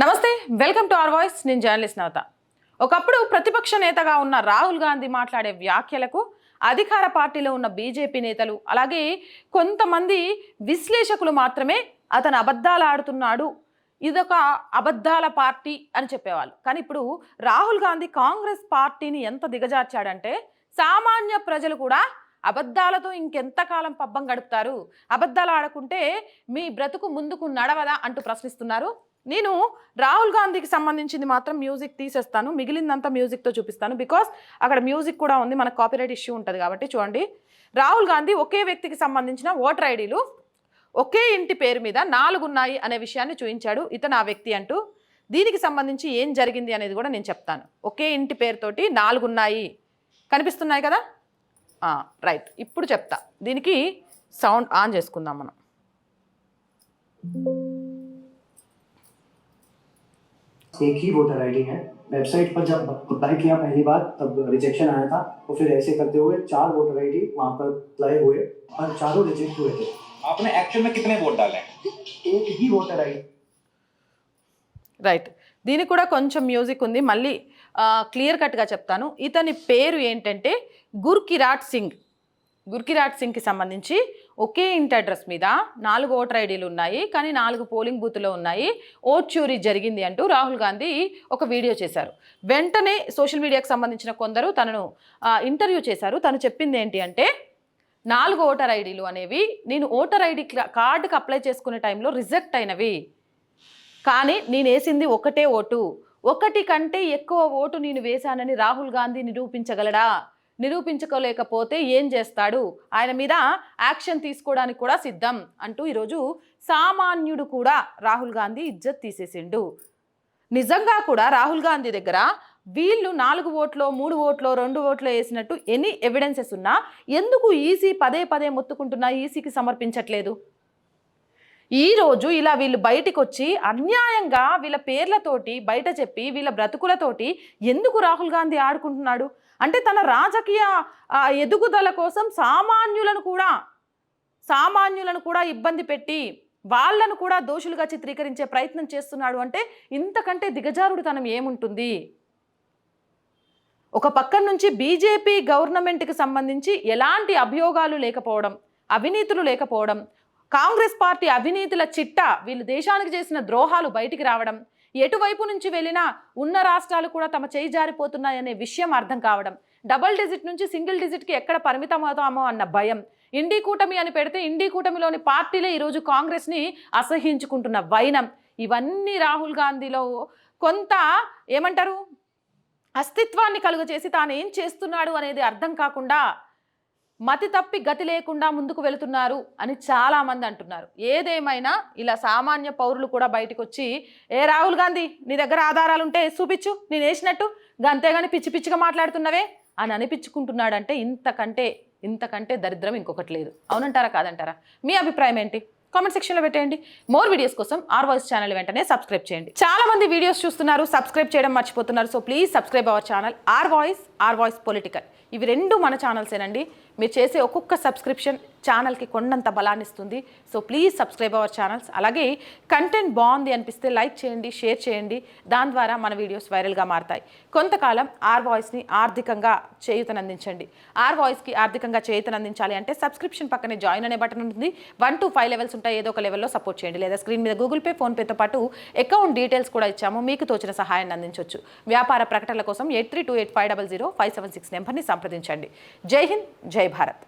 నమస్తే welcome to our voice. నేను journalist నవత. ఒకప్పుడు ప్రతిపక్ష నేతగా ఉన్న రాహుల్ గాంధీ మాట్లాడే వ్యాఖ్యలకు అధికార పార్టీలో ఉన్న బీజేపీ నేతలు అలాగే కొంతమంది విశ్లేషకులు మాత్రమే అతను అబద్ధాలు ఆడుతున్నాడు. ఇదొక అబద్ధాల పార్టీ అని చెప్పేవాళ్ళు. కానీ ఇప్పుడు రాహుల్ గాంధీ కాంగ్రెస్ పార్టీని ఎంత దిగజార్చాడంటే సామాన్య ప్రజలు కూడా అబద్ధాలతో ఇంకెంతకాలం పబ్బం గడుపుతారు? అబద్ధాలు ఆడకుంటే మీ బ్రతుకు ముందుకు నడవదా అంటూ ప్రశ్నిస్తున్నారు. నేను రాహుల్ గాంధీకి సంబంధించింది మాత్రం మ్యూజిక్ తీసేస్తాను మిగిలిందంతా మ్యూజిక్తో చూపిస్తాను. బికాస్ అక్కడ మ్యూజిక్ కూడా ఉంది మనకు కాపీరైట్ ఇష్యూ ఉంటుంది కాబట్టి చూడండి. రాహుల్ గాంధీ ఒకే వ్యక్తికి సంబంధించిన ఓటర్ ఐడీలు ఒకే ఇంటి పేరు మీద నాలుగు ఉన్నాయి అనే విషయాన్ని చూపించాడు ఇతను ఆ వ్యక్తి అంటూ. దీనికి సంబంధించి ఏం జరిగింది అనేది కూడా నేను చెప్తాను. ఒకే ఇంటి పేరుతోటి నాలుగు ఉన్నాయి కనిపిస్తున్నాయి కదా? రైట్ ఇప్పుడు చెప్తా. దీనికి సౌండ్ ఆన్ చేసుకుందాం మనం. एक ही वोटर आईडी है वेबसाइट पर जब अप्लाई किया पहली बार तब रिजेक्शन आया था तो फिर ऐसे करते हुए चार वोटर आईडी वहाँ पर अप्लाई हुए और चारों रिजेक्ट हुए थे आपने एक्चुअल में कितने वोट डाले हैं एक ही वोटर आईडी రైట్ దీనికి కూడా కొంచెం మ్యూజిక్ ఉంది మళ్ళీ క్లియర్ కట్గా చెప్తాను ఇతని పేరు ఏంటంటే గుర్కిరాట్ సింగ్ గుర్కిరాట్ సింగ్కి సంబంధించి ఒకే ఇంటి అడ్రస్ మీద నాలుగు ఓటర్ ఐడీలు ఉన్నాయి కానీ నాలుగు పోలింగ్ బూత్లో ఉన్నాయి. ఓట్ చూరీ జరిగింది అంటూ రాహుల్ గాంధీ ఒక వీడియో చేశారు. వెంటనే సోషల్ మీడియాకు సంబంధించిన కొందరు తనను ఇంటర్వ్యూ చేశారు. తను చెప్పింది ఏంటి అంటే నాలుగు ఓటర్ ఐడీలు అనేవి నేను ఓటర్ ఐడి కార్డుకి అప్లై చేసుకునే టైంలో రిజెక్ట్ అయినవి. కానీ నేను వేసింది ఒకటే ఓటు. ఒకటి కంటే ఎక్కువ ఓటు నేను వేశానని రాహుల్ గాంధీ నిరూపించగలడా? నిరూపించుకోలేకపోతే ఏం చేస్తాడు? ఆయన మీద యాక్షన్ తీసుకోవడానికి కూడా సిద్ధం అంటూ ఈరోజు సామాన్యుడు కూడా రాహుల్ గాంధీ ఇజ్జత్ తీసేసిండు. నిజంగా కూడా రాహుల్ గాంధీ దగ్గర వీళ్ళు నాలుగు ఓట్లో మూడు ఓట్లో రెండు ఓట్లో వేసినట్టు ఎన్ని ఎవిడెన్సెస్ ఉన్నా ఎందుకు ఈసీ పదే పదే మొత్తుకుంటున్నా ఈసీకి సమర్పించట్లేదు? ఈరోజు ఇలా వీళ్ళు బయటకు వచ్చి అన్యాయంగా వీళ్ళ పేర్లతోటి బయట చెప్పి వీళ్ళ బ్రతుకులతోటి ఎందుకు రాహుల్ గాంధీ ఆడుకుంటున్నాడు? అంటే తన రాజకీయ ఎదుగుదల కోసం సామాన్యులను కూడా సామాన్యులను కూడా ఇబ్బంది పెట్టి వాళ్ళను కూడా దోషులుగా చిత్రీకరించే ప్రయత్నం చేస్తున్నాడు అంటే ఇంతకంటే దిగజారుడుతనం ఏముంటుంది? ఒక పక్క నుంచి బీజేపీ గవర్నమెంట్కి సంబంధించి ఎలాంటి అభియోగాలు లేకపోవడం అవినీతులు లేకపోవడం కాంగ్రెస్ పార్టీ అవినీతుల చిట్ట వీళ్ళు దేశానికి చేసిన ద్రోహాలు బయటికి రావడం ఎటువైపు నుంచి వెళ్ళినా ఉన్న రాష్ట్రాలు కూడా తమ చేయి జారిపోతున్నాయనే విషయం అర్థం కావడం డబల్ డిజిట్ నుంచి సింగిల్ డిజిట్కి ఎక్కడ పరిమితం అవుతామో అన్న భయం. ఇండీ కూటమి అని పెడితే ఇండీ కూటమిలోని పార్టీలే ఈరోజు కాంగ్రెస్ని అసహించుకుంటున్న వైనం. ఇవన్నీ రాహుల్ గాంధీలో కొంత ఏమంటారు? అస్తిత్వాన్ని కలుగజేసి తాను ఏం చేస్తున్నాడు అనేది అర్థం కాకుండా మతి తప్పి గతి లేకుండా ముందుకు వెళుతున్నారు అని చాలామంది అంటున్నారు. ఏదేమైనా ఇలా సామాన్య పౌరులు కూడా బయటకు వచ్చి ఏ రాహుల్ గాంధీ నీ దగ్గర ఆధారాలు ఉంటే చూపించు నేను వేసినట్టు అంతేగాని పిచ్చి పిచ్చిగా మాట్లాడుతున్నవే అని అనిపించుకుంటున్నాడంటే ఇంతకంటే ఇంతకంటే దరిద్రం ఇంకొకటి లేదు. అవునంటారా కాదంటారా? మీ అభిప్రాయం ఏంటి? కామెంట్ సెక్షన్లో పెట్టేయండి. మోర్ వీడియోస్ కోసం ఆర్ వాయిస్ ఛానల్ వెంటనే సబ్స్క్రైబ్ చేయండి. చాలా మంది వీడియోస్ చూస్తున్నారు సబ్స్క్రైబ్ చేయడం మర్చిపోతున్నారు. So please subscribe our channel R voice R voice political ఇవి రెండు మన ఛానల్సేనండి మీరు చేసే ఒక్కొక్క సబ్స్క్రిప్షన్ ఛానల్కి కొండంత బలాన్ని ఇస్తుంది. So please subscribe our channels అలాగే కంటెంట్ బాగుంది అనిపిస్తే లైక్ చేయండి షేర్ చేయండి. దాని ద్వారా మన వీడియోస్ వైరల్గా మారతాయి. కొంతకాలం ఆర్ వాయిస్ని ఆర్థికంగా చేయూతనందించండి. ఆర్ వాయిస్కి ఆర్థికంగా చేయూతనందించాలి అంటే సబ్స్క్రిప్షన్ పక్కనే జాయిన్ అనే బటన్ ఉంటుంది. వన్ టు ఫైవ్ లెవెల్స్ ఉంటాయి ఏదో ఒక లెవెల్లో సపోర్ట్ చేయండి. లేదా స్క్రీన్ మీద గూగుల్ పే ఫోన్పేతో పాటు అకౌంట్ డీటెయిల్స్ కూడా ఇచ్చాము. మీకు తోచిన సహాయాన్ని అందించవచ్చు వ్యాపార ప్రకటనల కోసం eight three two eight five double zero five seven six నెంబర్ని సంప్రదించండి. జై హింద్ జై భారత్.